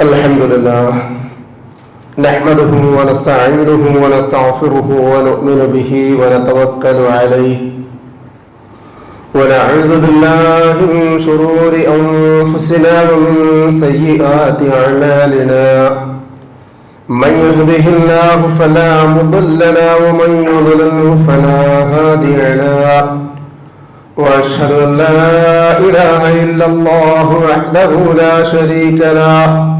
الحمد لله. نحمده ونستعينه ونستغفره ونؤمن به ونتوكل عليه. ونعوذ بالله من شرور أنفسنا ومن سيئات أعمالنا. من يهده الله فلا مضل له ومن يضلله فلا هادي له. وأشهد أن لا إله إلا الله وحده لا شريك له.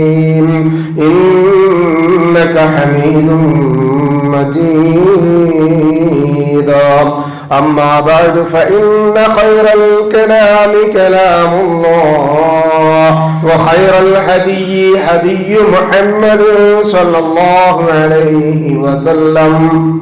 حميد مجيد. أما بعد فإن خير الكلام كلام الله وخير الهدي هدي محمد صلى الله عليه وسلم.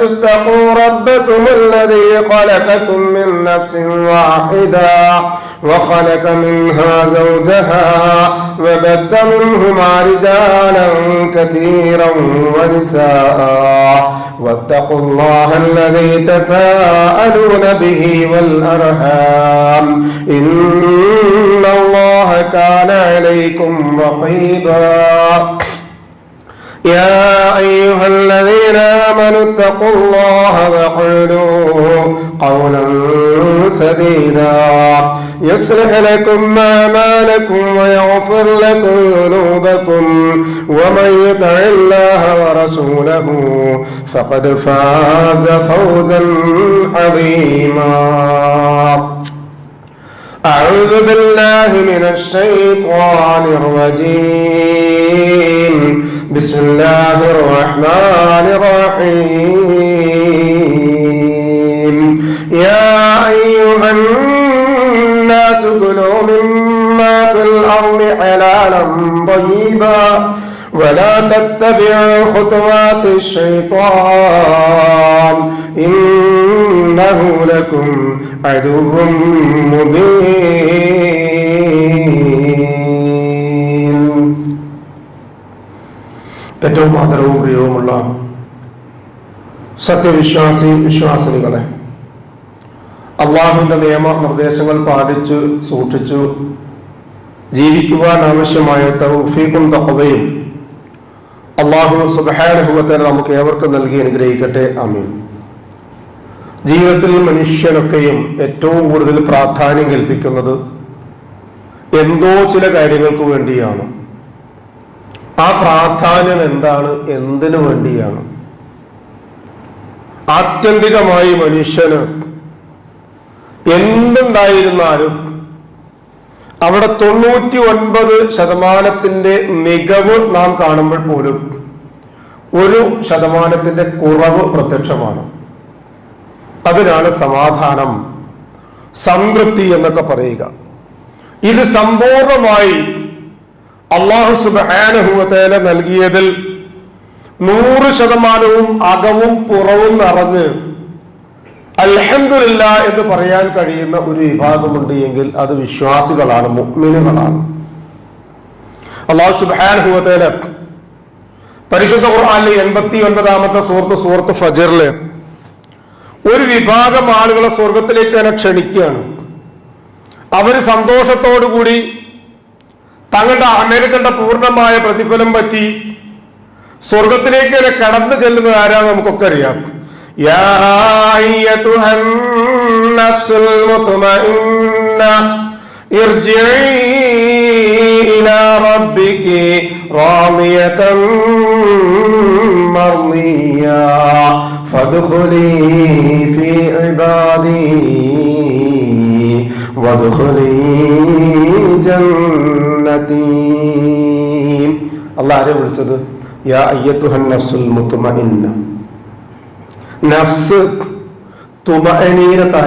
الناس اتقوا ربكم الذي خلقكم من نفس واحدة وخلق منها زوجها وبث منهما رجالا كثيرا ونساء واتقوا الله الذي تساءلون به والأرحام إن الله كان عليكم رقيبا يا أيها الذين آمنوا اتقوا الله وقولوا قولا سديدا. يصلح لكم أعمالكم ويغفر لكم ذنوبكم ومن يطع الله ورسوله فقد فاز فوزا عظيما. أعوذ بالله من الشيطان الرجيم. بسم الله الرحمن الرحيم. يا أيها الناس كلوا مما في الأرض حلالا طيبا ولا تتبعوا خطوات الشيطان. إنه لكم عدو مبين. ഏറ്റവും ആദരവും പ്രിയവുമുള്ള സത്യവിശ്വാസി വിശ്വാസികളെ അള്ളാഹുവിന്റെ നിയമ നിർദ്ദേശങ്ങൾ പാലിച്ചു സൂക്ഷിച്ചു ജീവിക്കുവാൻ ആവശ്യമായ തൗഫീഖും തപ്പതയും അള്ളാഹു സുബഹാനുഭവത്തെ നമുക്ക് ഏവർക്കും നൽകി അനുഗ്രഹിക്കട്ടെ. അമീൻ ജീവിതത്തിൽ മനുഷ്യനൊക്കെയും ഏറ്റവും കൂടുതൽ പ്രാധാന്യം കൽപ്പിക്കുന്നത് എന്തോ ചില കാര്യങ്ങൾക്ക് വേണ്ടിയാണ്. ആ പ്രാധാന്യം എന്താണ്? എന്തിനു വേണ്ടിയാണ്? ആത്യന്തികമായി മനുഷ്യന് എന്തുണ്ടായിരുന്നാലും അവിടെ തൊണ്ണൂറ്റി ഒൻപത് ശതമാനത്തിന്റെ മികവ് നാം കാണുമ്പോൾ പോലും ഒരു ശതമാനത്തിന്റെ കുറവ് പ്രത്യക്ഷമാണ്. അതിനാണ് സമാധാനം സംതൃപ്തി എന്നൊക്കെ പറയുക. ഇത് സമ്പൂർണമായി അള്ളാഹു സുബാനുഭവത്തേല നൽകിയതിൽ നൂറ് ശതമാനവും അകവും പുറവും നിറഞ്ഞ് അലഹമില്ല എന്ന് പറയാൻ കഴിയുന്ന ഒരു വിഭാഗമുണ്ട് എങ്കിൽ അത് വിശ്വാസികളാണ് മുഗ്മിനുകളാണ് അള്ളാഹു സുബാനുഭവത്തേല പരിശുദ്ധ ഖുർആാനിലെ എൺപത്തി ഒൻപതാമത്തെ സുഹൃത്ത് സുഹൃത്ത് ഫജറിൽ ഒരു വിഭാഗം ആളുകളെ സ്വർഗത്തിലേക്ക് തന്നെ ക്ഷണിക്കുകയാണ്. അവർ സന്തോഷത്തോടു കൂടി തങ്ങളുടെ അമേരിക്കന്റെ പൂർണമായ പ്രതിഫലം പറ്റി സ്വർഗത്തിലേക്ക് വരെ കടന്നു ചെല്ലുന്നത് ആരാന്ന് നമുക്കൊക്കെ അറിയാം. ഹക്കീം അല്ല ആരെ വിളിച്ചത്? യാ അയ്യത്തുഹൻ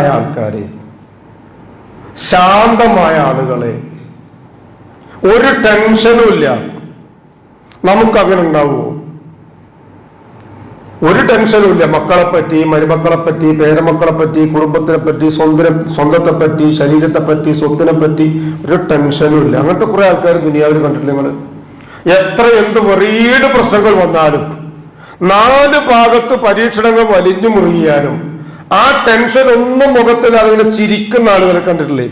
ആൾക്കാരെ. ശാന്തമായ ആളുകളെ. ഒരു ടെൻഷനും ഇല്ല. നമുക്കങ്ങനെ ഉണ്ടാവുമോ? ഒരു ടെൻഷനും ഇല്ല മക്കളെ പറ്റി മരുമക്കളെ പറ്റി പേരമക്കളെ പറ്റി കുടുംബത്തിനെ പറ്റി സ്വന്തം സ്വന്തത്തെ പറ്റി ശരീരത്തെ പറ്റി സ്വത്തിനെ പറ്റി ഒരു ടെൻഷനും ഇല്ല അങ്ങനത്തെ കുറെ ആൾക്കാർ ദുനിയാവിൽ കണ്ടിട്ടില്ല നിങ്ങൾ എത്ര എന്ത് വെറീട് പ്രശ്നങ്ങൾ വന്നാലും നാല് ഭാഗത്ത് പരീക്ഷണങ്ങൾ വലിഞ്ഞു മുറിയാലും ആ ടെൻഷൻ ഒന്നും മുഖത്തിൽ ഇങ്ങനെ ചിരിക്കുന്ന ആളുകളെ കണ്ടിട്ടില്ലേ?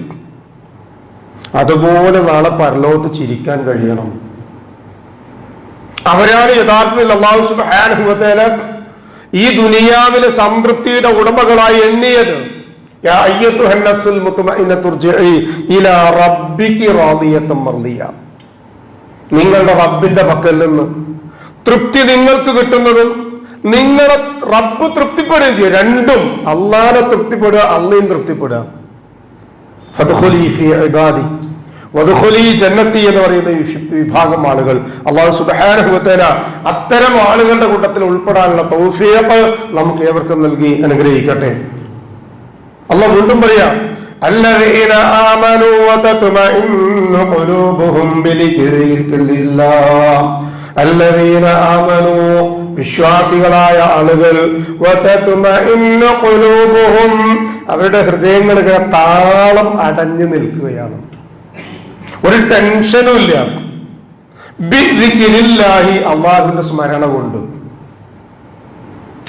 അതുപോലെ നാളെ പരലോകത്ത് ചിരിക്കാൻ കഴിയണം. അവരാണ് യഥാർത്ഥത്തിൽ അള്ളാഹു സുബാനുഭവത്തേല ഈ ദുനിയാവിലെ സംതൃപ്തിയുടെ ഉടമകളായി എണ്ണിയത് നിങ്ങളുടെ റബ്ബിന്റെ പക്കൽ നിന്ന് തൃപ്തി നിങ്ങൾക്ക് കിട്ടുന്നതും നിങ്ങളെ റബ്ബ് തൃപ്തിപ്പെടുകയും ചെയ്യും. രണ്ടും അള്ളാനെ തൃപ്തിപ്പെടുക അള്ളയും തൃപ്തിപ്പെടുക. ഫീ ഇബാദി. വദ്ഖുലി ജന്നത്തി എന്ന് പറയുന്ന ഈ വിശു- വിഭാഗം ആളുകൾ അള്ളാഹു സുബ്ഹാനഹു വതആല അത്തരം ആളുകളുടെ കൂട്ടത്തിൽ ഉൾപ്പെടാനുള്ള തൗഫീഖ് നമുക്ക് ഏവർക്കും നൽകി അനുഗ്രഹിക്കട്ടെ അള്ളാഹ് വീണ്ടും പറയാം الذين آمنوا وتطمئن قلوبهم بذكر الله الذين آمنوا വിശ്വാസികളായ ആളുകൾ وتطمئن قلوبهم അവരുടെ ഹൃദയങ്ങൾ ഇങ്ങനെ താളം അടഞ്ഞു നിൽക്കുകയാണ് ഒരു ടെൻഷനും ഇല്ല. അള്ളാഹുവിന്റെ സ്മരണ കൊണ്ട്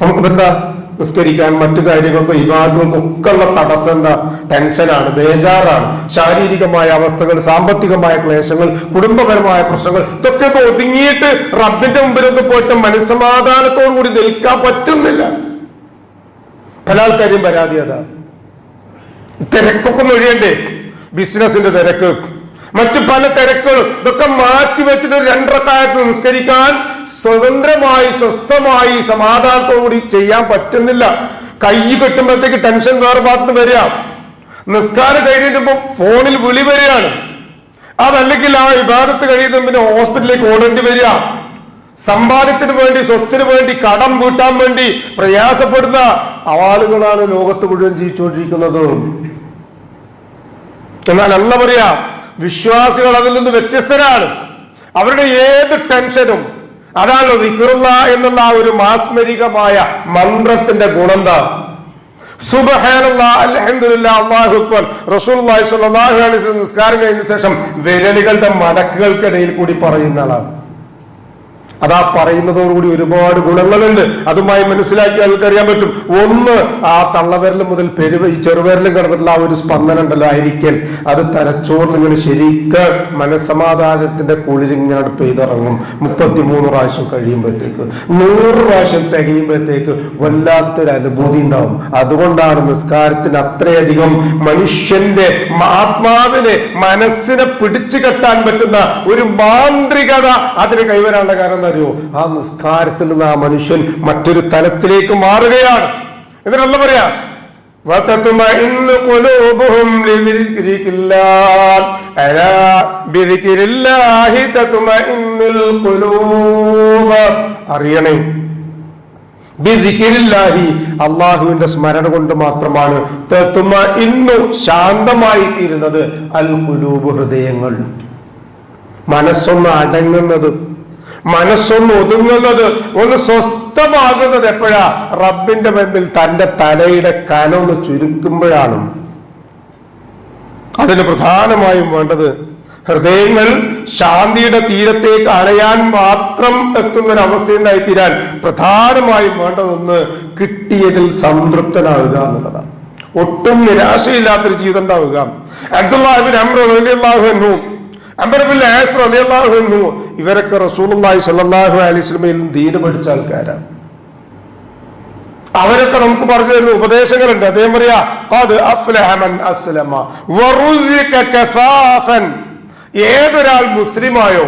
നമുക്ക് എന്താ? നിസ്കരിക്കാൻ മറ്റു കാര്യങ്ങൾക്കും ഇബാദുകൾക്കും ഒക്കെ ഉള്ള തടസ്സം എന്താ? ടെൻഷനാണ് ബേജാറാണ്. ശാരീരികമായ അവസ്ഥകൾ സാമ്പത്തികമായ ക്ലേശങ്ങൾ കുടുംബപരമായ പ്രശ്നങ്ങൾ ഇതൊക്കെ ഒതുങ്ങിയിട്ട് റബ്ബിന്റെ മുമ്പിലൊന്ന് പോയിട്ട് മനസ്സമാധാനത്തോടു കൂടി നിൽക്കാൻ പറ്റുന്നില്ല. പല ആൾക്കാരും പരാതി അതാ. തിരക്കൊക്കെ ഒഴിയണ്ടേ? ബിസിനസിന്റെ തിരക്ക്. മറ്റു പല തിരക്കുകളും ഇതൊക്കെ മാറ്റി വെച്ചിട്ട് ഒരു രണ്ടരക്കാലത്ത് നിസ്കരിക്കാൻ സ്വതന്ത്രമായി സ്വസ്ഥമായി സമാധാനത്തോടുകൂടി ചെയ്യാൻ പറ്റുന്നില്ല. കൈ കെട്ടുമ്പോഴത്തേക്ക് ടെൻഷൻ വേറെ ഭാഗത്ത് വരിക. നിസ്കാരം കഴിഞ്ഞിട്ടുമ്പോ ഫോണിൽ വിളി വരികയാണ്. അതല്ലെങ്കിൽ ആ വിവാദത്ത് കഴിയുന്ന പിന്നെ ഹോസ്പിറ്റലിലേക്ക് ഓടേണ്ടി വരിക. സമ്പാദ്യത്തിന് വേണ്ടി സ്വത്തിന് വേണ്ടി കടം വീട്ടാൻ വേണ്ടി പ്രയാസപ്പെടുന്ന ആളുകളാണ് ലോകത്ത് മുഴുവൻ ജീവിച്ചുകൊണ്ടിരിക്കുന്നത്. എന്നാൽ അല്ല പറയാ വിശ്വാസികൾ അതിൽ നിന്ന് വ്യത്യസ്തരാണ്. അവരുടെ ഏത് ടെൻഷനും അതാണ് ദിക്റുള്ള എന്നുള്ള ആ ഒരു മാസ്മരികമായ മന്ത്രത്തിന്റെ ഗുണന്താ. നിസ്കാരം കഴിഞ്ഞ ശേഷം വിരലുകളുടെ മടക്കുകൾക്കിടയിൽ കൂടി പറയുന്ന ആളാണ് അതാ പറയുന്നതോടുകൂടി ഒരുപാട് ഗുണങ്ങളുണ്ട്. അതുമായി മനസ്സിലാക്കി ആൾക്കറിയാൻ പറ്റും. ഒന്ന് ആ തള്ളവിരൽ മുതൽ പെരുവ ഈ ചെറുവിരലും കിടന്നിട്ടുള്ള ആ ഒരു സ്പന്ദനം ഉണ്ടല്ലോ ആയിരിക്കൽ. അത് തലച്ചോറിൽ ഇങ്ങനെ ശരിക്ക് മനസ്സമാധാനത്തിന്റെ കുളിരിങ്ങനെ പെയ്തിറങ്ങും. മുപ്പത്തിമൂന്ന് പ്രാവശ്യം കഴിയുമ്പോഴത്തേക്ക് നൂറ് പ്രാവശ്യം തികയുമ്പോഴത്തേക്ക് വല്ലാത്തൊരു അനുഭൂതി ഉണ്ടാവും. അതുകൊണ്ടാണ് നിസ്കാരത്തിന് അത്രയധികം മനുഷ്യന്റെ ആത്മാവിനെ മനസ്സിനെ പിടിച്ചു കെട്ടാൻ പറ്റുന്ന ഒരു മാന്ത്രികത അതിന് കൈവരാനുള്ള കാരണം വരൂ. ആ നിസ്കാരത്തിൽ നിന്ന് ആ മനുഷ്യൻ മറ്റൊരു തലത്തിലേക്ക് മാറുകയാണ്. ഇതിനല്ല പറയാ? അറിയണേ. അള്ളാഹുവിന്റെ സ്മരണ കൊണ്ട് മാത്രമാണ് തത്തുമ ഇന്നു ശാന്തമായി തീരുന്നത്. അൽ കുലൂബ് ഹൃദയങ്ങൾ. മനസ്സൊന്ന് അടങ്ങുന്നത്. മനസ്സൊന്ന് ഒതുങ്ങുന്നത് ഒന്ന് സ്വസ്ഥമാകുന്നത് എപ്പോഴാ? റബ്ബിന്റെ മുമ്പിൽ തന്റെ തലയുടെ കനൊന്ന് ചുരുക്കുമ്പോഴാണ്. അതിന് പ്രധാനമായും വേണ്ടത് ഹൃദയങ്ങൾ ശാന്തിയുടെ തീരത്തേക്ക് അണയാൻ മാത്രം എത്തുന്ന ഒരു അവസ്ഥയുണ്ടായി തീരാൻ പ്രധാനമായും വേണ്ടതൊന്ന് കിട്ടിയതിൽ സംതൃപ്തനാവുക എന്നുള്ളതാണ്. ഒട്ടും നിരാശയില്ലാത്തൊരു ജീവിതം ഉണ്ടാവുക. റളിയല്ലാഹു ഇവരൊക്കെ റസൂലുള്ളാഹി സല്ലാഹു അലൈഹി സ്വലമയിൽ ദീന് പഠിച്ച ആൾക്കാരാണ്. അവരൊക്കെ നമുക്ക് പറഞ്ഞു തരുന്ന ഉപദേശങ്ങളുണ്ട്. അദ്ദേഹം പറയാ. ഏതൊരാൾ മുസ്ലിമായോ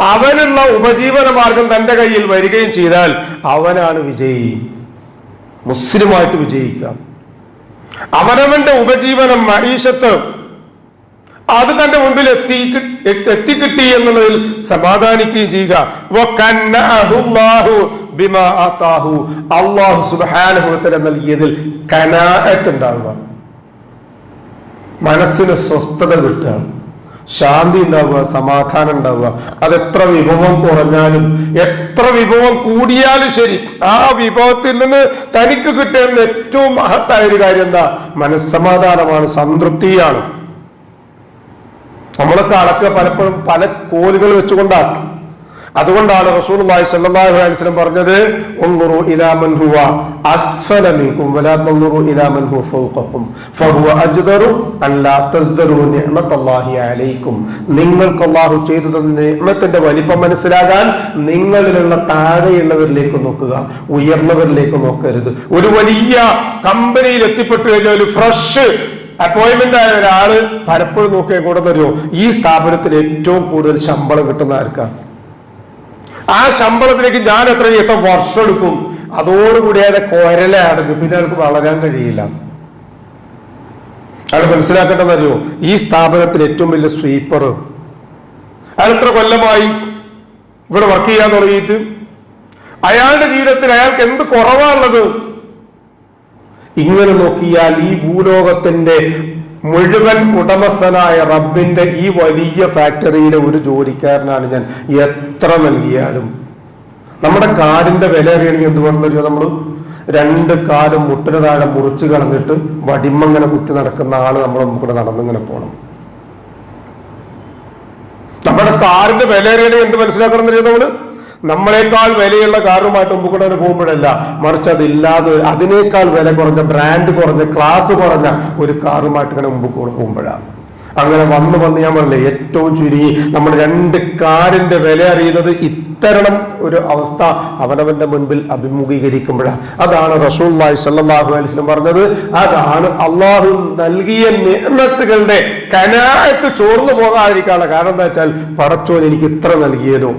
അവനുള്ള ഉപജീവന മാർഗം തന്റെ കയ്യിൽ വരികയും ചെയ്താൽ അവനാണ് വിജയി. മുസ്ലിമായിട്ട് വിജയിക്കാം. അവനവന്റെ ഉപജീവനം മഹീഷത്ത് അത് തന്റെ മുമ്പിൽ എത്തി എത്തിക്കിട്ടി എന്നുള്ളതിൽ സമാധാനിക്കുകയും ചെയ്യുക. വതആല നൽകിയതിൽ കനാഅത്ത് ഉണ്ടാവുക. മനസ്സിന് സ്വസ്ഥത കിട്ടുക. ശാന്തി ഉണ്ടാവുക സമാധാനം ഉണ്ടാവുക. അത് എത്ര വിഭവം കുറഞ്ഞാലും എത്ര വിഭവം കൂടിയാലും ശരി ആ വിഭവത്തിൽ നിന്ന് തനിക്ക് കിട്ടുന്ന ഏറ്റവും മഹത്തായ ഒരു കാര്യം എന്താ? മനസ്സമാധാനമാണ് സംതൃപ്തിയാണ്. നമ്മളൊക്കെ അളക്കുക പലപ്പോഴും പല കോലുകൾ വെച്ചുകൊണ്ടാക്കി. അതുകൊണ്ടാണ് റസൂലുള്ളാഹി സ്വല്ലല്ലാഹു അലൈഹി വസല്ലം പറഞ്ഞത് ഉൻദുറു ഇലാ മൻ ഹുവ അസ്ഫല വലാ ഇലാ മൻ ഹുവ ഫഹുവ അജ്ദറു തസ്ദറു അലൈക്കും. നിങ്ങൾക്ക് അല്ലാഹു ചെയ്തു തന്ന വലിപ്പം മനസ്സിലാകാൻ നിങ്ങളിലുള്ള താഴെയുള്ളവരിലേക്ക് നോക്കുക ഉയർന്നവരിലേക്ക് നോക്കരുത്. ഒരു വലിയ കമ്പനിയിൽ എത്തിപ്പെട്ടു കഴിഞ്ഞാൽ ഒരു ഫ്രഷ് അപ്പോയിന്റ്മെന്റ് ആയ ഒരാൾ പലപ്പോഴും നോക്കിയാൽ കൂടെ തരുമോ ഈ സ്ഥാപനത്തിൽ ഏറ്റവും കൂടുതൽ ശമ്പളം കിട്ടുന്ന ആർക്കാ? ആ ശമ്പളത്തിലേക്ക് ഞാൻ എത്ര എത്ര വർഷം എടുക്കും? അതോടുകൂടി അയാളെ കൊരലടഞ്ഞു പിന്നെ അയാൾക്ക് വളരാൻ കഴിയില്ല. അയാൾ മനസ്സിലാക്കേണ്ടത് അറിയോ ഈ സ്ഥാപനത്തിൽ ഏറ്റവും വലിയ സ്വീപ്പർ അയാൾ എത്ര കൊല്ലമായി ഇവിടെ വർക്ക് ചെയ്യാൻ തുടങ്ങിയിട്ട്? അയാളുടെ ജീവിതത്തിൽ അയാൾക്ക് എന്ത് കുറവാണുള്ളത്? ഇങ്ങനെ നോക്കിയാൽ ഈ ഭൂലോകത്തിന്റെ മുഴുവൻ ഉടമസ്ഥനായ റബ്ബിന്റെ ഈ വലിയ ഫാക്ടറിയിലെ ഒരു ജോലിക്കാരനാണ് ഞാൻ. എത്ര നൽകിയാലും. നമ്മുടെ കാടിന്റെ വില അറിയണമെങ്കിൽ എന്ത് പറഞ്ഞറിയോ നമ്മൾ? രണ്ട് കാലും മുട്ടിന് താഴെ മുറിച്ച് കളഞ്ഞിട്ട് വടിമങ്ങനെ കുത്തി നടക്കുന്ന ആൾ നമ്മൾ കൂടെ നടന്നിങ്ങനെ പോകണം നമ്മുടെ കാറിന്റെ വില അറിയണമെങ്കിൽ എന്ത് മനസ്സിലാക്കണം എന്നറിയോ നമ്മൾ നമ്മളെക്കാൾ വിലയുള്ള കാറുമായിട്ട് മുമ്പ് കൂടെ പോകുമ്പോഴല്ല മറിച്ച് അതില്ലാതെ അതിനേക്കാൾ വില കുറഞ്ഞ ബ്രാൻഡ് കുറഞ്ഞ ക്ലാസ് കുറഞ്ഞ ഒരു കാറുമായിട്ട് ഇങ്ങനെ മുമ്പ് കൂടെ പോകുമ്പോഴാണ് അങ്ങനെ വന്ന് വന്ന് ഞാൻ പറഞ്ഞില്ലേ ഏറ്റവും ചുരുങ്ങി നമ്മൾ രണ്ട് കാറിന്റെ വില അറിയുന്നത് ഇത്തരണം ഒരു അവസ്ഥ അവനവന്റെ മുൻപിൽ അഭിമുഖീകരിക്കുമ്പോഴാണ് അതാണ് റസൂല്ലായി സല്ലാഹു അലിസ്ലം പറഞ്ഞത്. അതാണ് അള്ളാഹു നൽകിയ നിയമത്തുകളുടെ കനായത്ത് ചോർന്നു പോകാതിരിക്കാനുള്ള കാരണം എന്താ വെച്ചാൽ പടച്ചോൻ എനിക്ക് ഇത്ര നൽകിയല്ലോ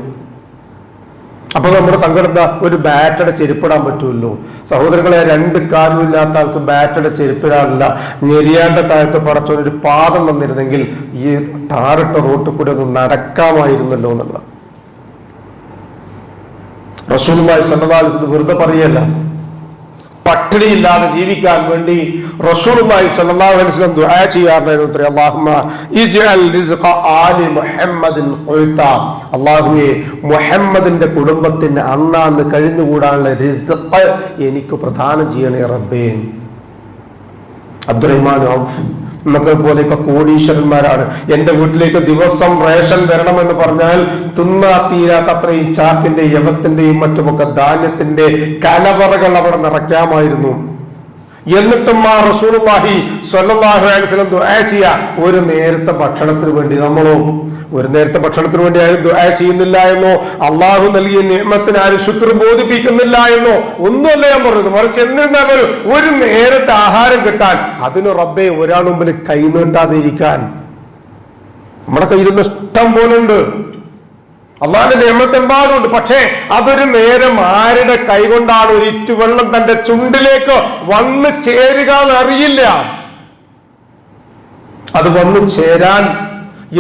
അപ്പൊ നമ്മുടെ സങ്കടം ഒരു ബാറ്റയുടെ ചെരുപ്പിടാൻ പറ്റുമല്ലോ. സഹോദരങ്ങളെ രണ്ട് കാലും ഇല്ലാത്ത ആൾക്ക് ബാറ്റയുടെ ചെരുപ്പിടാനില്ല. ഞെരിയാണ്ട താഴത്ത് പടച്ചോൻ ഒരു പാദം വന്നിരുന്നെങ്കിൽ ഈ ടാറിട്ട റോട്ട് കൂടെ ഒന്ന് നടക്കാമായിരുന്നല്ലോ എന്നുള്ളത് റസൂലുമായി സന്നദ്ധ വെറുതെ പറയല്ല. പട്ടിണിയില്ലാതെ ജീവിക്കാൻ വേണ്ടി റസൂറുമായി സല്ലല്ലാഹു അലൈഹി വസല്ലം ദുആ ചെയ്യാറുണ്ടായിരുന്നു അല്ലാഹുമ്മ ഇജ്അൽ റിസ്ഖ ആലി അല്ലാഹുവേ മുഹമ്മദിന്റെ കുടുംബത്തിന് അന്നാന്ന് കഴിഞ്ഞുകൂടാനുള്ള റിസ്ഖ് എനിക്ക് പ്രദാനം ചെയ്യണേ റബ്ബേ. അബ്ദുറഹ്മാൻ നമ്മളെ പോലെയൊക്കെ കോടീശ്വരന്മാരാണ്. എന്റെ വീട്ടിലേക്ക് ദിവസം റേഷൻ വരണമെന്ന് പറഞ്ഞാൽ തിന്നാ തീരാത്ത അത്രയും ചാക്കിന്റെ യവത്തിന്റെയും മറ്റുമൊക്കെ ധാന്യത്തിന്റെ കലവറകൾ അവിടെ നിറയ്ക്കാമായിരുന്നു. എന്നിട്ടും ആ റസൂലുള്ളാഹി സ്വല്ലല്ലാഹു ദുആ ചെയ്യാ. ഒരു നേരത്തെ ഭക്ഷണത്തിന് വേണ്ടി നമ്മളോ? ഒരു നേരത്തെ ഭക്ഷണത്തിന് വേണ്ടി ആരും ദുആ ചെയ്യുന്നില്ല എന്നോ? അള്ളാഹു നൽകിയ നിയമത്തിന് ആരും ശുക്ർ ബോധിപ്പിക്കുന്നില്ല എന്നോ? ഒന്നുമല്ല ഞാൻ പറഞ്ഞത്. മറിച്ച് എന്നിരുന്നാൽ പോലും ഒരു നേരത്തെ ആഹാരം കിട്ടാൻ അതിന് റബ്ബെ ഒരാൾ മുമ്പിൽ കൈനീട്ടാതിരിക്കാൻ നമ്മുടെ കയ്യിലൊന്നും ഇഷ്ടം പോലെ ഉണ്ട് അള്ളാന്റെ നിയമത്തെമ്പാടുണ്ട്. പക്ഷേ അതൊരു നേരം ആരുടെ കൈകൊണ്ടാണ് ഒരു ഇറ്റുവെള്ളം തന്റെ ചുണ്ടിലേക്ക് വന്നു ചേരുക എന്നറിയില്ല. അത് വന്നു ചേരാൻ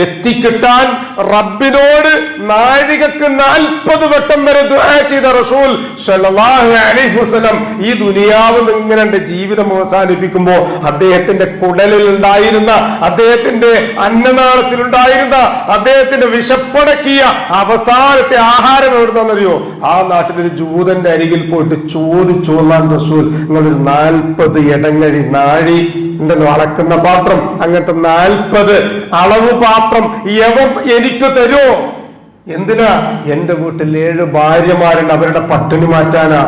എത്തിക്കിട്ടാൻ റബ്ബിനോട് നാഴികക്ക് നാൽപ്പത് വട്ടം വരെ ദുആ ചെയ്ത റസൂൽ അലൈഹി വസല്ലം ഈ ദുനിയാവ് എന്റെ ജീവിതം അവസാനിപ്പിക്കുമ്പോൾ അദ്ദേഹത്തിന്റെ കുടലിൽ ഉണ്ടായിരുന്ന അദ്ദേഹത്തിന്റെ അന്നനാളത്തിൽ ഉണ്ടായിരുന്ന അദ്ദേഹത്തിന്റെ വിശപ്പടക്കിയ അവസാനത്തെ ആഹാരം എവിടുന്നറിയോ ആ നാട്ടിലൊരു ജൂതന്റെ അരികിൽ പോയിട്ട് ചോദിച്ചു റസൂൽ നിങ്ങളൊരു നാൽപ്പത് ഇടങ്ങഴി നാഴി ഉണ്ടല്ലോ അളക്കുന്ന പാത്രം അങ്ങനത്തെ നാൽപ്പത് അളവ് പാത്രം യവം എനിക്ക് തരുമോ എന്തിനാ? എന്റെ വീട്ടിൽ ഏഴ് ഭാര്യമാരുണ്ട് അവരുടെ പട്ടിണി മാറ്റാനാ.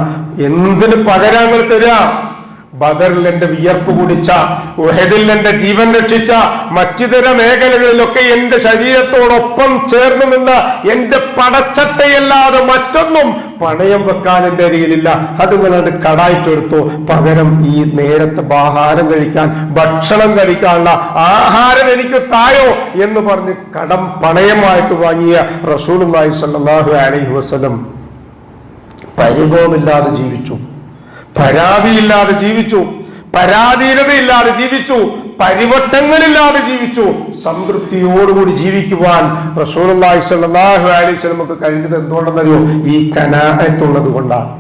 എന്തിന് പകരാങ്ങൾ തരാ? ബദറിൽ എന്റെ വിയർപ്പ് കുടിച്ച ഉഹദിൽ എന്റെ ജീവൻ രക്ഷിച്ച മറ്റിതര മേഖലകളിലൊക്കെ എന്റെ ശരീരത്തോടൊപ്പം ചേർന്ന് നിന്ന എന്റെ പടച്ചട്ടയല്ലാതെ മറ്റൊന്നും പണയം വെക്കാൻ എന്റെ അരികിലില്ല. അതുപോലെ കടായിട്ടെടുത്തു പകരം ഈ നേരത്തെ ആഹാരം കഴിക്കാൻ ഭക്ഷണം കഴിക്കാനുള്ള ആഹാരം എനിക്ക് തായോ എന്ന് പറഞ്ഞ് കടം പണയമായിട്ട് വാങ്ങിയ റസൂൽ അലൈഹി വസ്ലം പരിഭവമില്ലാതെ ജീവിച്ചു. പരാതിയില്ലാതെ ജീവിച്ചു പരാധീനതയില്ലാതെ ജീവിച്ചു പരിവട്ടങ്ങളില്ലാതെ ജീവിച്ചു സംതൃപ്തിയോടുകൂടി ജീവിക്കുവാൻ റസൂലുള്ളാഹി സ്വല്ലല്ലാഹു അലൈഹി നമുക്ക് കഴിഞ്ഞത് എന്തുകൊണ്ടെന്നറിയോ? ഈ കനാഹത്തുള്ളത് കൊണ്ടാണ്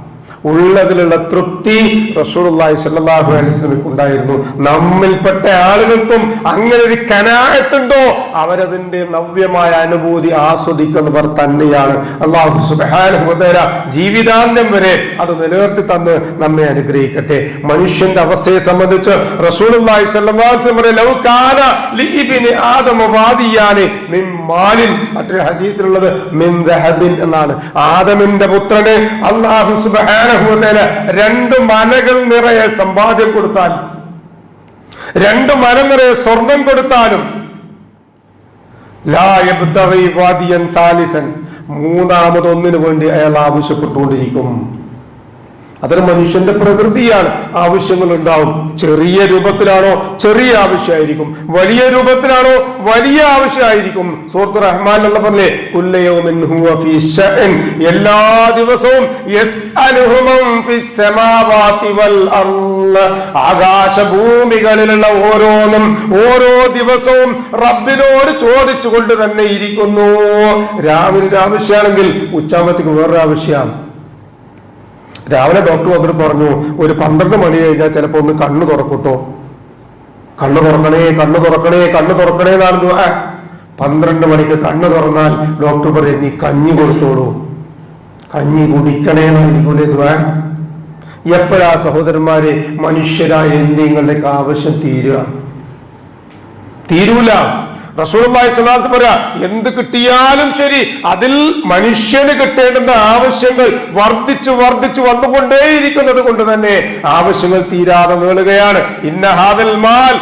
ഉള്ളതിലുള്ള തൃപ്തി റസൂലുള്ളാഹി സ്വല്ലല്ലാഹു അലൈഹി വസല്ലമക്ക് ഉണ്ടായിരുന്നു. നമ്മിൽപ്പെട്ട ആളുകൾക്കും അങ്ങനെ ഒരു കനായത്തുണ്ടോ അവരതിന്റെ നവ്യമായ അനുഭൂതി ആസ്വദിക്കുന്നവർ തന്നെയാണ്. അള്ളാഹു തആല ജീവിതാന്ത്യം വരെ അത് നിലനിർത്തി തന്ന് നമ്മെ അനുഗ്രഹിക്കട്ടെ. മനുഷ്യന്റെ അവസ്ഥയെ സംബന്ധിച്ച് റസൂലുള്ളാഹി സ്വല്ലല്ലാഹു അലൈഹി വസല്ലം പറയും, "ലൗ കാന ആദമ വാദിയാനി മിൻ മാലിൻ. മറ്റൊരു ഹദീസിലുള്ളത് എന്നാണ്. ആദമിന്റെ പുത്രനെ അള്ളാഹു സുബ്ഹാനഹു തആല രണ്ട് മനകൾ നിറയെ സമ്പാദ്യം കൊടുത്താൽ രണ്ട് മന നിറയെ സ്വർണം കൊടുത്താലും മൂന്നാമതൊന്നിനു വേണ്ടി അയാൾ ആവശ്യപ്പെട്ടുകൊണ്ടിരിക്കും. അതൊരു മനുഷ്യന്റെ പ്രകൃതിയാണ്. ആവശ്യങ്ങൾ ഉണ്ടാവും ചെറിയ രൂപത്തിലാണോ? ചെറിയ ആവശ്യമായിരിക്കും. വലിയ രൂപത്തിലാണോ? വലിയ ആവശ്യമായിരിക്കും. സുഹൃത്ത് റഹ്മാൻ എന്ന് പറഞ്ഞേ എല്ലാ ദിവസവും ആകാശഭൂമികളിലുള്ള ഓരോന്നും ഓരോ ദിവസവും റബ്ബിനോട് ചോദിച്ചുകൊണ്ട് തന്നെ ഇരിക്കുന്നു. രാവിലെ ആവശ്യമാണെങ്കിൽ ഉച്ചാമത്തേക്ക് വേറൊരു ആവശ്യമാണ്. രാവിലെ ഡോക്ടർ വന്നിട്ട് പറഞ്ഞു ഒരു പന്ത്രണ്ട് മണി കഴിഞ്ഞാൽ ചിലപ്പോ ഒന്ന് കണ്ണു തുറക്കൂട്ടോ. കണ്ണു തുറക്കണേ കണ്ണു തുറക്കണേ കണ്ണു തുറക്കണേ എന്നാണ് ദുആ. പന്ത്രണ്ട് മണിക്ക് കണ്ണു തുറന്നാൽ ഡോക്ടർ പറയും നീ കഞ്ഞി കൊടുത്തോളൂ. കഞ്ഞി കുടിക്കണേ എന്നായിരിക്കൂലേ എപ്പോഴാ സഹോദരന്മാരെ മനുഷ്യരായ എന്തെങ്കിലുമൊക്കെ ആവശ്യം തീരുക? തീരൂല. അലൈഹി വസല്ലം പറയാ എന്ത് കിട്ടിയാലും ശരി അതിൽ മനുഷ്യന് കിട്ടേണ്ടുന്ന ആവശ്യങ്ങൾ വർദ്ധിച്ചു വർദ്ധിച്ചു വന്നുകൊണ്ടേയിരിക്കുന്നത് കൊണ്ട് തന്നെ ആവശ്യങ്ങൾ തീരാതെ നീളുകയാണ്. ഇന്ന ഹാദൽ മാൽ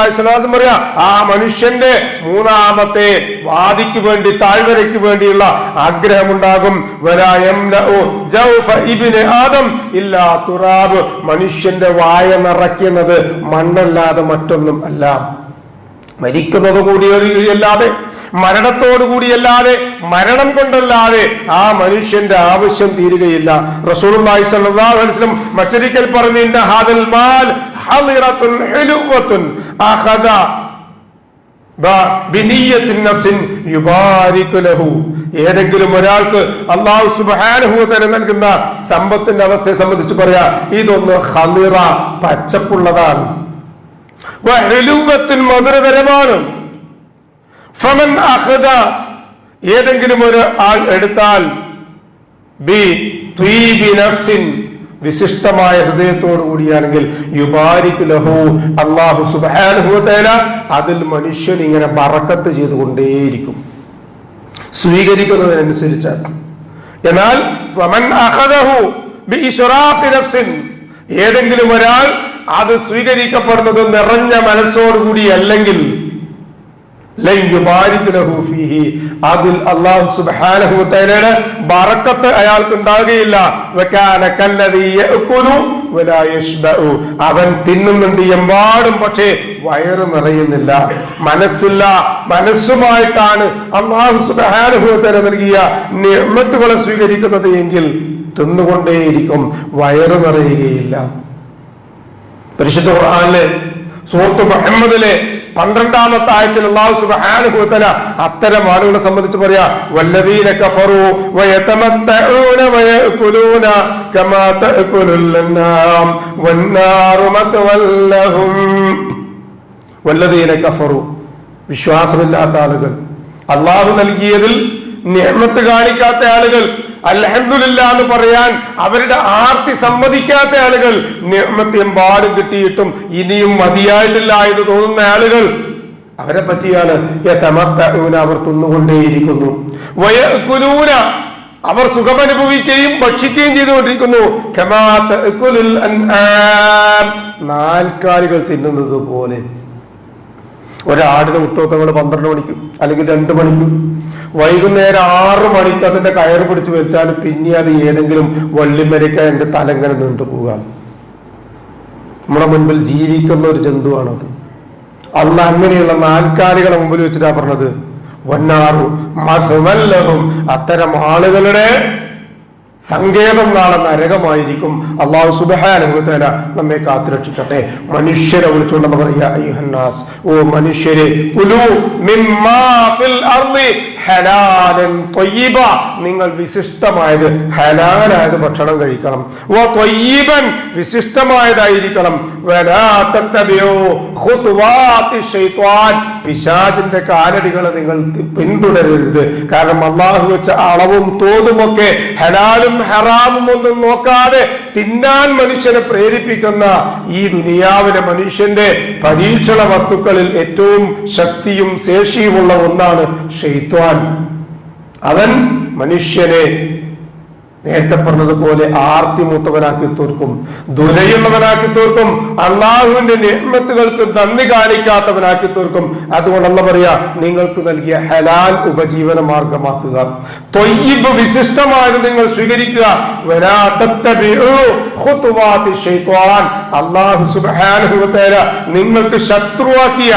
അലൈഹി വസല്ലം പറയാ ആ മനുഷ്യന്റെ മൂന്നാമത്തെ വാദിക്ക് വേണ്ടി താഴ്വരയ്ക്ക് വേണ്ടിയുള്ള ആഗ്രഹമുണ്ടാകും. ആദം ഇല്ലാ തുറാബ്. മനുഷ്യന്റെ വായ നിറയ്ക്കുന്നത് മണ്ണല്ലാതെ മറ്റൊന്നും അല്ല. മരിക്കുന്നത് കൂടിയല്ലാതെ മരണത്തോടു കൂടിയല്ലാതെ മരണം കൊണ്ടല്ലാതെ ആ മനുഷ്യന്റെ ആവശ്യം തീരുകയില്ല. റസൂലുള്ളാഹി സ്വല്ലല്ലാഹു അലൈഹി വസല്ലം മറ്റൊരിക്കൽ പറഞ്ഞു ഇന്ന ഹാദൽ മാൽ ഹളിറത്തുൻ ഹലുവത്തുൻ അഖദ ഏതെങ്കിലും ഒരാൾക്ക് അള്ളാഹു തആല നൽകുന്ന സമ്പത്തിന്റെ അവസ്ഥയെ സംബന്ധിച്ച് പറയാ ഇതൊന്ന് ഹളിറ പച്ചപ്പുള്ളതാണ്. മധുരതരമാണ് ഫമൻ അഖദ ഏതെങ്കിലും ഒരു ആൾ എടുത്താൽ ബി നഫ്സിൻ വിശിഷ്ടമായ ഹൃദയത്തോടു കൂടിയാണെങ്കിൽ ലഹു അതിൽ മനുഷ്യൻ ഇങ്ങനെ ബറക്കത്ത് ചെയ്തുകൊണ്ടേയിരിക്കും. സ്വീകരിക്കുന്നതിനനുസരിച്ച് എന്നാൽ ഏതെങ്കിലും ഒരാൾ അത് സ്വീകരിക്കപ്പെടുന്നത് നിറഞ്ഞ മനസ്സോടുകൂടി അല്ലെങ്കിൽ. അതിൽ ബറക്കത്ത് അയാൾക്ക് ഉണ്ടാകുകയില്ല. അവൻ തിന്നുന്നുണ്ട് എമ്പാടും പക്ഷേ വയറ് നിറയുന്നില്ല മനസ്സില്ല മനസ്സുമായിട്ടാണ് അള്ളാഹു തആല നൽകിയ നിയമത്തുകളെ സ്വീകരിക്കുന്നത് എങ്കിൽ തിന്നുകൊണ്ടേയിരിക്കും വയറ് നിറയുകയില്ല പരിശുദ്ധ ഖുർആാനിലെ സൂറത്ത് മുഹമ്മദിലെ പന്ത്രണ്ടാമത്തെ ആയത്തിൽ അള്ളാഹു തആല അത്തരം ആളുകളെ സംബന്ധിച്ച് പറയാ വല്ലദീന കഫറു വല്ലദീന കഫറു. വിശ്വാസമില്ലാത്ത ആളുകൾ. അള്ളാഹു നൽകിയതിൽ നിയമത്ത് കാണിക്കാത്ത ആളുകൾ അലഹദില്ല എന്ന് പറയാൻ അവരുടെ ആർത്തി സമ്മതിക്കാത്ത ആളുകൾ നിയമത്തെ എമ്പാടും കിട്ടിയിട്ടും ഇനിയും മതിയായിട്ടില്ല എന്ന് തോന്നുന്ന ആളുകൾ അവരെ പറ്റിയാണ് അവർ തിന്നുകൊണ്ടേയിരിക്കുന്നു. വയക്കുലൂന അവർ സുഖമനുഭവിക്കുകയും ഭക്ഷിക്കുകയും ചെയ്തുകൊണ്ടിരിക്കുന്നു. നാൽക്കാലികൾ തിന്നുന്നത് പോലെ. ഒരാടിന് വിട്ടുനോക്കാൻ നിങ്ങൾ പന്ത്രണ്ട് മണിക്കും അല്ലെങ്കിൽ രണ്ട് മണിക്ക് വൈകുന്നേരം ആറ് മണിക്ക് അതിന്റെ കയറ് പിടിച്ച് വലിച്ചാൽ പിന്നെ അത് ഏതെങ്കിലും വള്ളിമരക്ക എന്റെ തലങ്ങനെ നീണ്ടു പോകാം നമ്മുടെ മുൻപിൽ ജീവിക്കുന്ന ഒരു ജന്തുവാണത്. അല്ല അങ്ങനെയുള്ള നാൽക്കാലികളെ മുമ്പിൽ വെച്ചിട്ടാ പറഞ്ഞത്. വന്നാറു അത്തരം ആളുകളുടെ സങ്കേതം നാളെ നരകമായിരിക്കും. അള്ളാഹു സുബഹാനുഭവത്തേന നമ്മെ കാത്തുരക്ഷിക്കട്ടെ. മനുഷ്യരെ വിളിച്ചുകൊണ്ടെന്ന് പറയുക ഓ മനുഷ്യരെ നിങ്ങൾ വിശിഷ്ടമായത് ഹലാലായത് ഭക്ഷണം കഴിക്കണം. ഓ ത്വയ്യിബൻ വിശിഷ്ടമായതായിരിക്കണം. പിശാചിന്റെ കാലടികൾ നിങ്ങൾ പിന്തുടരരുത്. കാരണം അള്ളാഹു വെച്ച അളവും തോതുമൊക്കെ ഹലാലും ഹറാമും ഒന്നും നോക്കാതെ തിന്നാൻ മനുഷ്യനെ പ്രേരിപ്പിക്കുന്ന ഈ ദുനിയാവിലെ മനുഷ്യന്റെ പരീക്ഷണ വസ്തുക്കളിൽ ഏറ്റവും ശക്തിയും ശേഷിയുമുള്ള ഒന്നാണ് ഷെയ്ത്വാൻ അവൻ മനുഷ്യനെ നേരത്തെ പറഞ്ഞതുപോലെ ആർത്തി മൂത്തവനാക്കി തീർക്കും. ദുരയുള്ളവനാക്കി തീർക്കും. അള്ളാഹുവിന്റെ നിയമത്തുകൾക്ക് നന്ദി കാണിക്കാത്തവനാക്കി തീർക്കും. അതുകൊണ്ട് അല്ല പറയാ നിങ്ങൾക്ക് നൽകിയ ഹലാൽ ഉപജീവന മാർഗമാക്കുക. തൊയ്യിബ് വിശിഷ്ടമായത് നിങ്ങൾ സ്വീകരിക്കുക. വലാ സുബാനുഭവത്തേര നിങ്ങൾക്ക് ശത്രുവാക്കിയ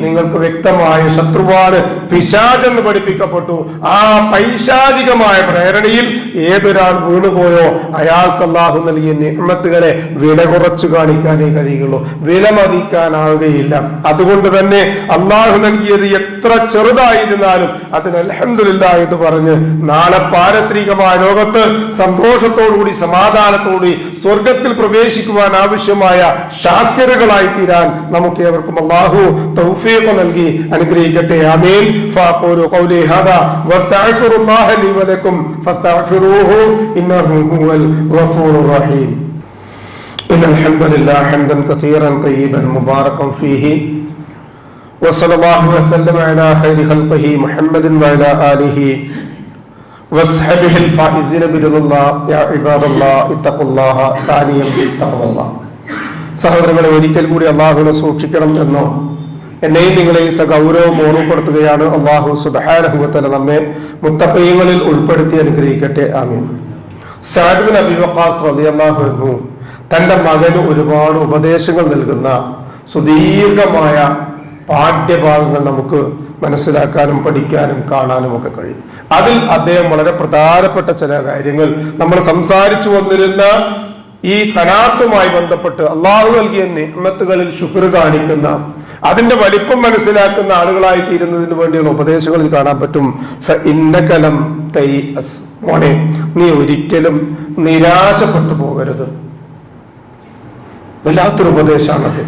നിങ്ങൾക്ക് വ്യക്തമായ ശത്രുവാണ്. പിശാചെന്ന് പഠിപ്പിക്കപ്പെട്ടു. ആ പൈശാചികമായ പ്രേരണയിൽ ഏതൊരാൾ വീണുപോയോ? അയാൾക്ക് അള്ളാഹു നൽകിയ നിയമത്തുകളെ വില കുറച്ചു കാണിക്കാനേ കഴിയുള്ളൂ വില മതിക്കാനാവുകയില്ല. അതുകൊണ്ട് തന്നെ അള്ളാഹു നൽകിയത് എത്ര ചെറുതായിരുന്നാലും അതിന് അൽഹംദുലില്ലാ എന്ന് പറഞ്ഞ് നാളെ പാരത്രികമായ ലോകത്ത് സന്തോഷത്തോടുകൂടി സമാധാനത്തോടുകൂടി സ്വർഗത്തിൽ പ്രവേശിക്കുവാൻ ആവശ്യമായ ശാക്തരുകളായി തീരാൻ നമുക്ക് ഏവർക്കും അള്ളാഹു തൗഫീഖ് നൽകി അനുഗ്രഹിക്കട്ടെ. ആമീൻ. ഫാഖൂലു ഖൗലി ഹാദാ. വസ്തഗ്ഫിറുല്ലാഹ ലി വലക്കും ഫസ്തഗ്ഫിറൂഹു ഇന്നഹു ഹുവൽ ഗഫൂറുർ റഹീം إن الحمد لله حمدا كثيرا طيبا مباركا فيه وصلى الله وسلم على خير خلقه محمد وعلى آله وصحبه الفائزين برضا الله يا عباد الله اتقوا الله ثانيا بتقوى الله സഹോദരങ്ങളെ ഒരിക്കൽ കൂടി അള്ളാഹുവിനെ സൂക്ഷിക്കണം എന്നോ എന്നെയും നിങ്ങളെയും സഗൗരവം ഓർമ്മപ്പെടുത്തുകയാണ്. അള്ളാഹു സുബാനഹുവത്തല നമ്മെ മുത്തപ്പയങ്ങളിൽ ഉൾപ്പെടുത്തി അനുഗ്രഹിക്കട്ടെ. ആമീൻ. സാദുബിൻ അബി വക്കാസ് റളിയല്ലാഹു അള്ളാഹു തന്റെ മകന് ഒരുപാട് ഉപദേശങ്ങൾ നൽകുന്ന സുദീർഘമായ പാഠ്യഭാഗങ്ങൾ നമുക്ക് മനസ്സിലാക്കാനും പഠിക്കാനും കാണാനും ഒക്കെ കഴിയും. അതിൽ അദ്ദേഹം വളരെ പ്രധാനപ്പെട്ട ചില കാര്യങ്ങൾ നമ്മൾ സംസാരിച്ചു വന്നിരുന്ന ഈ കനാത്തുമായി ബന്ധപ്പെട്ട് അള്ളാഹു നൽകിയ നിയമത്തുകളിൽ ശുക്ർ കാണിക്കുന്ന അതിന്റെ വലിപ്പം മനസ്സിലാക്കുന്ന ആളുകളായി തീരുന്നതിന് വേണ്ടിയുള്ള ഉപദേശങ്ങളിൽ കാണാൻ പറ്റും. ഇന്നകലം നീ ഒരിക്കലും നിരാശപ്പെട്ടു പോകരുത്. വല്ലാത്തൊരു ഉപദേശമാണത്.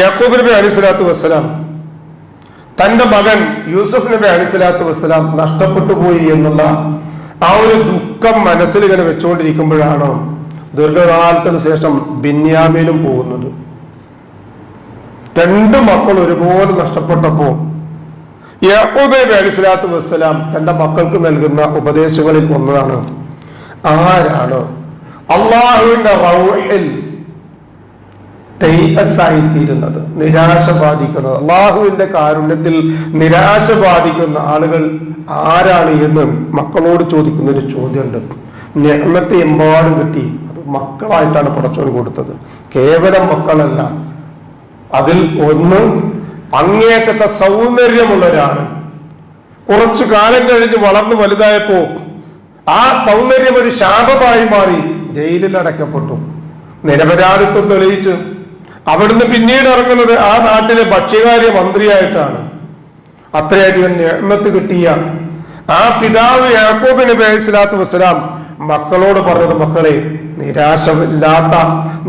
യാക്കൂബ് നബി അലി സ്വലാത്തു വസ്സലാം തന്റെ മകൻ യൂസഫ് നബി അലി സ്വലാത്തു വസ്സലാം നഷ്ടപ്പെട്ടു പോയി എന്നുള്ള ആ ഒരു ദുഃഖം മനസ്സിൽ ഇങ്ങനെ വെച്ചുകൊണ്ടിരിക്കുമ്പോഴാണ് ദീർഘകാലത്തിന് ശേഷം ബിന്യാമിലും പോകുന്നത്. രണ്ട് മക്കൾ ഒരുപോലെ നഷ്ടപ്പെട്ടപ്പോ യാക്കൂബ് അലിസ്ലാത്തു വസ്സലാം തന്റെ മക്കൾക്ക് നൽകുന്ന ഉപദേശങ്ങളിൽ ഒന്നാണ്. ആരാണ്? അള്ളാഹുവിന്റെ റൗഹിൽ തൈഅസായിത്തീരുന്നത് നിരാശ ബാധിക്കുന്നത് അള്ളാഹുവിന്റെ കാരുണ്യത്തിൽ നിരാശ ബാധിക്കുന്ന ആളുകൾ ആരാണ് എന്ന് മക്കളോട് ചോദിക്കുന്ന ഒരു ചോദ്യമുണ്ട്. ഞമ്മത്തെ എമ്പാടും കിട്ടി. അത് മക്കളായിട്ടാണ് പടച്ചോൻ കൊടുത്തത്. കേവലം മക്കളല്ല അതിൽ ഒന്ന് അങ്ങേയറ്റത്തെ സൗന്ദര്യമുള്ളവരാണ്. കുറച്ചു കാലം കഴിഞ്ഞ് വളർന്നു വലുതായപ്പോ ആ സൗന്ദര്യം ഒരു ശാപമായി മാറി ജയിലിൽ അടയ്ക്കപ്പെട്ടു. നിരപരാധിത്വം തെളിയിച്ച് അവിടുന്ന് പിന്നീട് ഇറങ്ങുന്നത് ആ നാട്ടിലെ ഭക്ഷ്യകാര്യ മന്ത്രിയായിട്ടാണ്. അത്രയധികം നിയമത്ത് കിട്ടിയ ആ പിതാവ് യാക്കോബ് നബി വസ്ലാം മക്കളോട് പറഞ്ഞത് മക്കളെ നിരാശ ഇല്ലാത്ത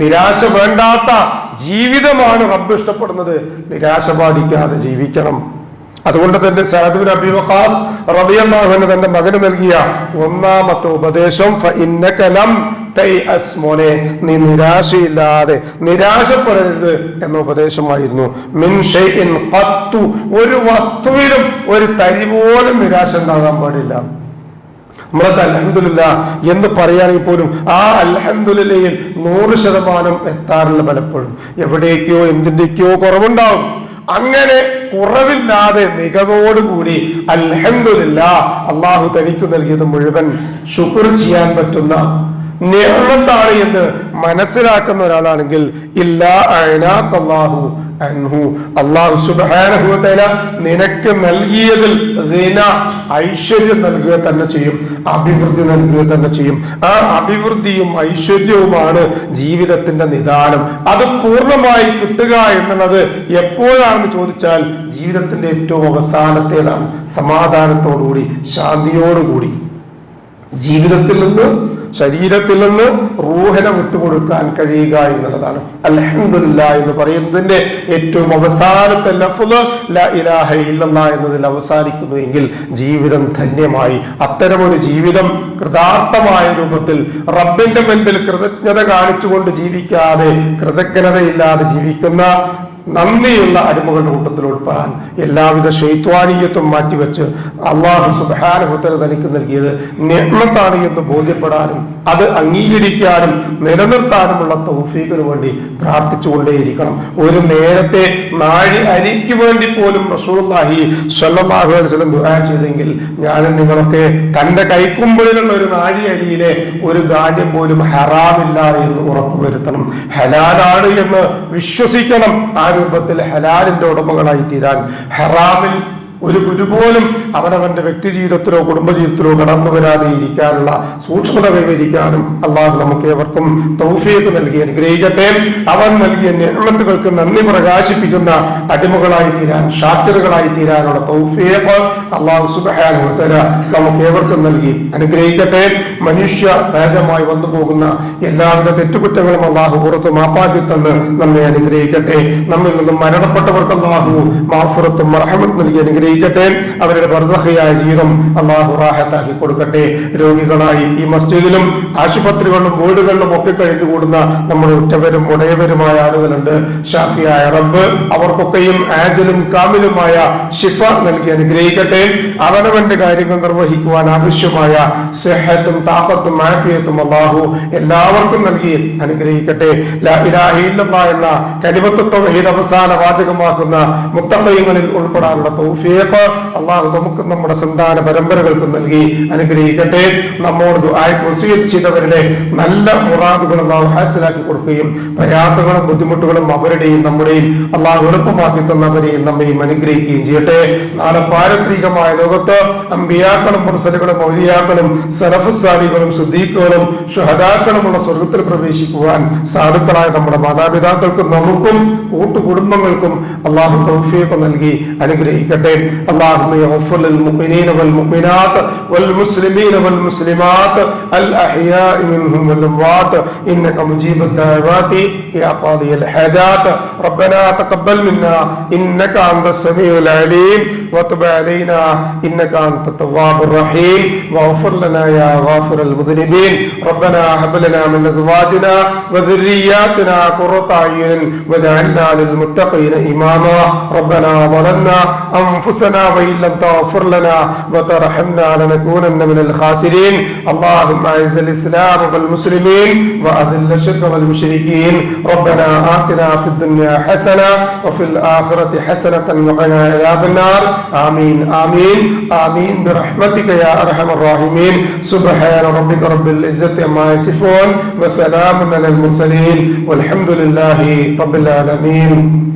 നിരാശ വേണ്ടാത്ത ജീവിതമാണ് റബ്ബ് ഇഷ്ടപ്പെടുന്നത്. നിരാശ ബാധിക്കാതെ ജീവിക്കണം. അതുകൊണ്ട് തന്നെ സാദുബിൻ അബി വഖാസ് അൻഹു തന്റെ മകന് നൽകിയ ഒന്നാമത്തെ ഉപദേശം മോനെ നീ നിരാശയില്ലാതെ നിരാശപ്പെടരുത് എന്ന ഉപദേശമായിരുന്നു. മിൻ ഖത്തു ഒരു വസ്തുവിലും ഒരു തരി പോലും നിരാശ ഉണ്ടാകാൻ പാടില്ല. നമ്മളത് അലഹമില്ല എന്ന് പറയുകയാണെങ്കിൽ പോലും ആ അലഹമില്ലയിൽ നൂറ് ശതമാനം എത്താറില്ല പലപ്പോഴും. എവിടേക്കോ എന്തിന്റെയൊക്കെയോ കുറവുണ്ടാവും. അങ്ങനെ കുറവില്ലാതെ മികവോടുകൂടി അൽഹംദുലില്ല അള്ളാഹു തനിക്ക് നൽകിയത് മുഴുവൻ ശുക്ർ ചെയ്യാൻ പറ്റുന്ന നിയമത്താണ് എന്ന് മനസ്സിലാക്കുന്ന ഒരാളാണെങ്കിൽ അൻഹു. അള്ളാഹു നിനക്ക് നൽകിയതിൽ ഐശ്വര്യം നൽകുക തന്നെ ചെയ്യും അഭിവൃദ്ധി നൽകുക തന്നെ ചെയ്യും. ആ അഭിവൃദ്ധിയും ഐശ്വര്യവുമാണ് ജീവിതത്തിന്റെ നിദാനം. അത് പൂർണമായി കിട്ടുക എന്നുള്ളത് എപ്പോഴാണെന്ന് ചോദിച്ചാൽ ജീവിതത്തിന്റെ ഏറ്റവും അവസാനത്തേതാണ്. സമാധാനത്തോടുകൂടി ശാന്തിയോടുകൂടി. ജീവിതത്തിൽ നിന്ന് ശരീരത്തിൽ നിന്ന് റൂഹനെ വിട്ടുകൊടുക്കാൻ കഴിയുക എന്നുള്ളതാണ്. അൽഹംദുലില്ല എന്ന് പറയുന്നതിന്റെ ഏറ്റവും അവസാനത്തെ ലഫുദ് ഇലാഹ ഇല്ലല്ലാ എന്നതിൽ അവസാനിക്കുന്നു എങ്കിൽ ജീവിതം ധന്യമായി. അത്തരമൊരു ജീവിതം കൃതാർത്ഥമായ രൂപത്തിൽ റബ്ബിന്റെ മുൻപിൽ കൃതജ്ഞത കാണിച്ചുകൊണ്ട് ജീവിക്കാതെ കൃതജ്ഞതയില്ലാതെ ജീവിക്കുന്ന നന്ദിയുള്ള അടിമകളുടെ കൂട്ടത്തിൽ ഉൾപ്പെടാൻ എല്ലാവിധ ശൈത്വാനീയത്വം മാറ്റിവെച്ച് അള്ളാഹു സുബാനുഭൂത്തല തനിക്ക് നൽകിയത് നിയമത്താണ് എന്ന് ബോധ്യപ്പെടാനും അത് അംഗീകരിക്കാനും നിലനിർത്താനുമുള്ള തൗഫീഖിന് വേണ്ടി പ്രാർത്ഥിച്ചുകൊണ്ടേയിരിക്കണം. ഒരു നേരത്തെ നാഴി അരിക്ക് വേണ്ടി പോലും റസൂലുള്ളാഹി സ്വല്ലാഹുലം ദുആ ചെയ്തെങ്കിൽ ഞാനും നിങ്ങളൊക്കെ തന്റെ കൈക്കുമ്പിളിലുള്ള ഒരു നാഴി അരിയിലെ ഒരു ധാന്യം പോലും ഹറാമില്ല എന്ന് ഉറപ്പുവരുത്തണം. ഹലാലാണ് എന്ന് വിശ്വസിക്കണം. ആ രൂപത്തിൽ ഹലാലിന്റെ ഉടമകളായി തീരാൻ ഹറാമിൽ ഒരു ഗുരു പോലും അവനവന്റെ വ്യക്തി ജീവിതത്തിലോ കുടുംബ ജീവിതത്തിലോ കടന്നു വരാതെ ഇരിക്കാനുള്ള സൂക്ഷ്മത കൈവരിക്കാനും അള്ളാഹു നമുക്ക് ഏവർക്കും തൗഫീഖ് നൽകി അനുഗ്രഹിക്കട്ടെ. അവൻ നൽകിയ നിയമത്തുകൾക്ക് നന്ദി പ്രകാശിപ്പിക്കുന്ന അടിമകളായി തീരാൻ ഷാക്കിറുകളായി തീരാനുള്ള തൗഫീഖ് അള്ളാഹു സുബാനുത്തര നമുക്ക് ഏവർക്കും നൽകി അനുഗ്രഹിക്കട്ടെ. മനുഷ്യ സഹജമായി വന്നു പോകുന്ന എല്ലാവിധ തെറ്റുകുറ്റങ്ങളും അള്ളാഹു പുറത്ത് മാപ്പാക്കി തന്ന് നമ്മെ അനുഗ്രഹിക്കട്ടെ. നമ്മിൽ നിന്നും മരണപ്പെട്ടവർക്ക് അള്ളാഹു മാഫുറത്തും മറഹമത്ത് നൽകി അനുഗ്രഹിക്കട്ടെ അവരുടെ ബർസഹയായ ജീവിതം അള്ളാഹു റാഹത്താക്കി കൊടുക്കട്ടെ. രോഗികളായി ഈ മസ്ജിദിലും ആശുപത്രികളിലും വീടുകളിലും ഒക്കെ കഴിഞ്ഞു കൂടുന്ന നമ്മുടെ ഉറ്റവരും ഉടയവരുമായ ആളുകളുണ്ട്. ഷാഫിയായ റബ്ബ് അവർക്കൊക്കെയും ആജലും കാമിലുമായ ഷിഫ നൽകി അനുഗ്രഹിക്കട്ടെ. അവനവന്റെ കാര്യങ്ങൾ നിർവഹിക്കുവാൻ ആവശ്യമായ സെഹത്തും താക്കത്തും ആഫിയത്തും അള്ളാഹു എല്ലാവർക്കും നൽകി അനുഗ്രഹിക്കട്ടെ. എന്ന കലിമത്ത് തൗഹീദ് അവസാന വാചകമാക്കുന്ന മുത്തമ്മയങ്ങളിൽ ഉൾപ്പെടാനുള്ള തൗഫീഖ് അള്ളാഹു നമുക്ക് നമ്മുടെ സന്താന പരമ്പരകൾക്കും നൽകി അനുഗ്രഹിക്കട്ടെ. നമ്മോട് വസീയത്ത് ചെയ്തവരുടെ നല്ല മുറാദുകൾ അള്ളാഹു ഹാസിലാക്കി കൊടുക്കുകയും പ്രയാസങ്ങളും ബുദ്ധിമുട്ടുകളും അവരുടെയും നമ്മുടെയും അള്ളാഹു എളുപ്പമാക്കി തന്നവരെയും നമ്മയും അനുഗ്രഹിക്കുകയും ചെയ്യട്ടെ. നാളെ പാരത്രികമായ ലോകത്ത് അമ്പിയാക്കളും മുർസലുകളും മൗലിയാക്കളും സലഫുസാലികളും സുദ്ദീഖുകളും ഷഹദാക്കളുമുള്ള സ്വർഗത്തിൽ പ്രവേശിക്കുവാൻ സാധുക്കളായ നമ്മുടെ മാതാപിതാക്കൾക്കും നമുക്കും കൂട്ടുകുടുംബങ്ങൾക്കും അള്ളാഹു തൗഫിയൊക്കെ നൽകി അനുഗ്രഹിക്കട്ടെ. اللهم يغفر للمؤمنين والمؤمنات والمسلمين والمسلمات الأحياء منهم والأموات إنك مجيب الدعوات يا قاضي الحاجات ربنا تقبل منا إنك أنت السميع العليم وتب علينا إنك أنت التواب الرحيم واغفر لنا يا غافر المذنبين ربنا هب لنا من أزواجنا وذرياتنا قرة أعين واجعلنا للمتقين إماما ربنا ظلمنا أنفسنا وإن لم تغفر لنا وترحمنا لنكونن من الخاسرين. اللهم أعز الإسلام والمسلمين وأذل الشرك والمشركين. ربنا آتنا في الدنيا حسنة وفي الآخرة حسنة وقنا عذاب النار. آمين آمين آمين. برحمتك يا أرحم الراحمين. سبحان ربك رب العزة عما يصفون وسلام على المرسلين. والحمد لله رب العالمين.